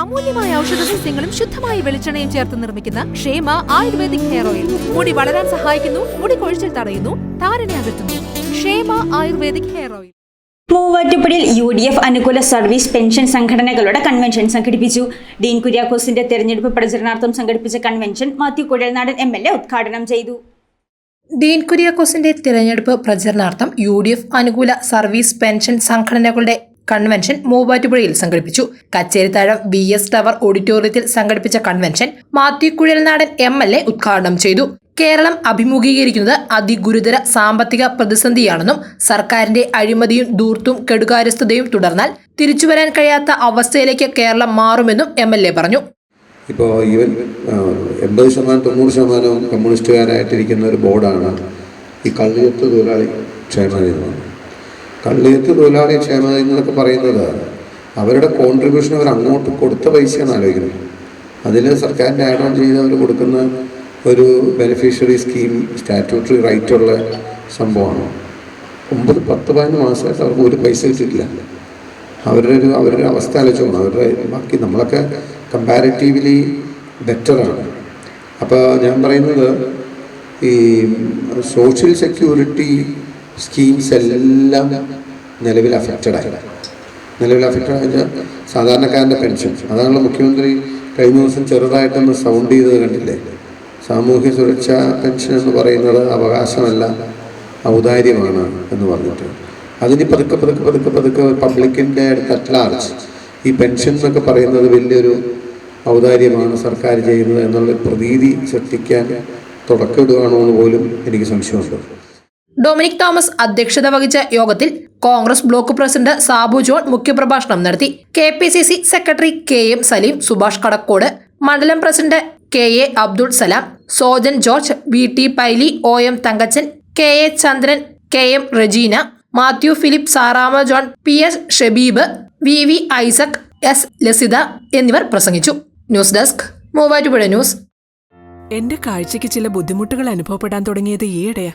അമൂല്യമായ ഔഷധ സസ്യങ്ങളും ശുദ്ധമായ വെളിച്ചെണ്ണയും ചേർത്ത് നിർമ്മിക്കുന്ന ക്ഷേമ ആയുർവേദിക് ഹെയർ ഓയിൽ. മുടി വളരാൻ സഹായിക്കുന്നു മുടി കൊഴിച്ചിൽ തടയുന്നു താരനെ അകറ്റുന്നു. Kshema ayurvedic hair oil. മൂവാറ്റുപുഴയിൽ യു ഡി എഫ് അനുകൂല സർവീസ് പെൻഷൻ സംഘടനകളുടെ കൺവെൻഷൻ സംഘടിപ്പിച്ചു. ഡീൻ കുര്യാക്കോസിന്റെ തെരഞ്ഞെടുപ്പ് പ്രചരണാർത്ഥം സംഘടിപ്പിച്ച convention Mathew Kuzhalnadan M L A ഉദ്ഘാടനം ചെയ്തു. ഡീൻ കുര്യാക്കോസിന്റെ തിരഞ്ഞെടുപ്പ് പ്രചരണാർത്ഥം യു ഡി എഫ് അനുകൂല സർവീസ് പെൻഷൻ സംഘടനകളുടെ കൺവെൻഷൻ മൂവാറ്റുപുഴയിൽ സംഘടിപ്പിച്ചു. കച്ചേരിത്താഴം വി എസ് ടവർ ഓഡിറ്റോറിയത്തിൽ സംഘടിപ്പിച്ച convention Mathew Kuzhalnadan M L A ഉദ്ഘാടനം ചെയ്തു. കേരളം അഭിമുഖീകരിക്കുന്നത് അതിഗുരുതര സാമ്പത്തിക പ്രതിസന്ധിയാണെന്നും സർക്കാരിന്റെ അഴിമതിയും ദൂർത്തും കെടുകാര്യസ്ഥതയും തുടർന്നാൽ തിരിച്ചുവരാൻ കഴിയാത്ത അവസ്ഥയിലേക്ക് കേരളം മാറുമെന്നും എം എൽ എ പറഞ്ഞു. ഇപ്പോൾ ഈവൻ എൺപത് ശതമാനം തൊണ്ണൂറ് ശതമാനവും കമ്മ്യൂണിസ്റ്റുകാരായിട്ടിരിക്കുന്ന ഒരു ബോർഡാണ് ഈ കള്ളിയത്ത് തൊഴിലാളി ക്ഷേമനിധി. കള്ളിയത്ത് തൊഴിലാളി ക്ഷേമനിധി എന്നൊക്കെ പറയുന്നത് അവരുടെ കോൺട്രിബ്യൂഷൻ അവർ അങ്ങോട്ട് കൊടുത്ത പൈസയാണ് ആലോചിക്കുന്നത്. അതിൽ സർക്കാരിന്റെ ആഡ് ഓൺ ചെയ്ത് അവർ കൊടുക്കുന്ന ഒരു ബെനിഫിഷ്യറി സ്കീം സ്റ്റാറ്റ്യൂട്ടറി റൈറ്റ് ഉള്ള സംഭവമാണ്. ഒമ്പത് പത്ത് പതിനൊന്ന് മാസമായിട്ട് അവർക്ക് ഒരു പൈസ കിട്ടിയിട്ടില്ല. അവരുടെ ഒരു അവരുടെ അവസ്ഥ ആലോചിക്കണം അവരുടെ ബാക്കി നമ്മളൊക്കെ കമ്പാരിറ്റീവ്ലി ബെറ്ററാണ് അപ്പോൾ ഞാൻ പറയുന്നത് ഈ സോഷ്യൽ സെക്യൂരിറ്റി സ്കീംസ് എല്ലാം നിലവിൽ അഫക്റ്റഡ് ആയി. നിലവിൽ അഫക്റ്റഡ് ആയ സാധാരണക്കാരന്റെ പെൻഷൻ അതാണല്ലോ മുഖ്യമന്ത്രി കഴിഞ്ഞ ദിവസം ചെറുതായിട്ടൊന്ന് സൗണ്ട് ചെയ്തത് കണ്ടില്ലേ? സാമൂഹ്യ സുരക്ഷാ പെൻഷൻ എന്ന് പറയുന്നത് അവകാശമല്ല ഔദാര്യമാണ് എന്ന് പറഞ്ഞിട്ട്. അതിന് പതുക്കെ പതുക്കെ പതുക്കെ പതുക്കെ പബ്ലിക്കിന്റെ അടുത്ത് അറ്റ്ലാർജ് ഈ പെൻഷൻ എന്നൊക്കെ പറയുന്നത് വലിയൊരു ഔദാര്യമാണ് സർക്കാർ ചെയ്യുന്നത് എന്നുള്ള പ്രതീതി സൃഷ്ടിക്കാൻ തുടക്കമിടുകയാണോ എന്ന് പോലും എനിക്ക് സംശയമുണ്ട്. ഡൊമിനിക് തോമസ് അധ്യക്ഷത വഹിച്ച യോഗത്തിൽ കോൺഗ്രസ് ബ്ലോക്ക് പ്രസിഡന്റ് സാബു ജോൺ മുഖ്യപ്രഭാഷണം നടത്തി. K P C C secretary K M Saleem Subhash Kadakkode മണ്ഡലം president K A Abdul Salam Sojan George V T Paily O M Thankachan K A Chandran K M Rejeena Mathew Philip Sarama John P S Shabeeb V V Isaac S Lasitha എന്നിവർ പ്രസംഗിച്ചു. News desk Muvattupuzha news. എന്റെ കാഴ്ചയ്ക്ക് ചില ബുദ്ധിമുട്ടുകൾ അനുഭവപ്പെടാൻ തുടങ്ങിയത് ഈയിടെയാ.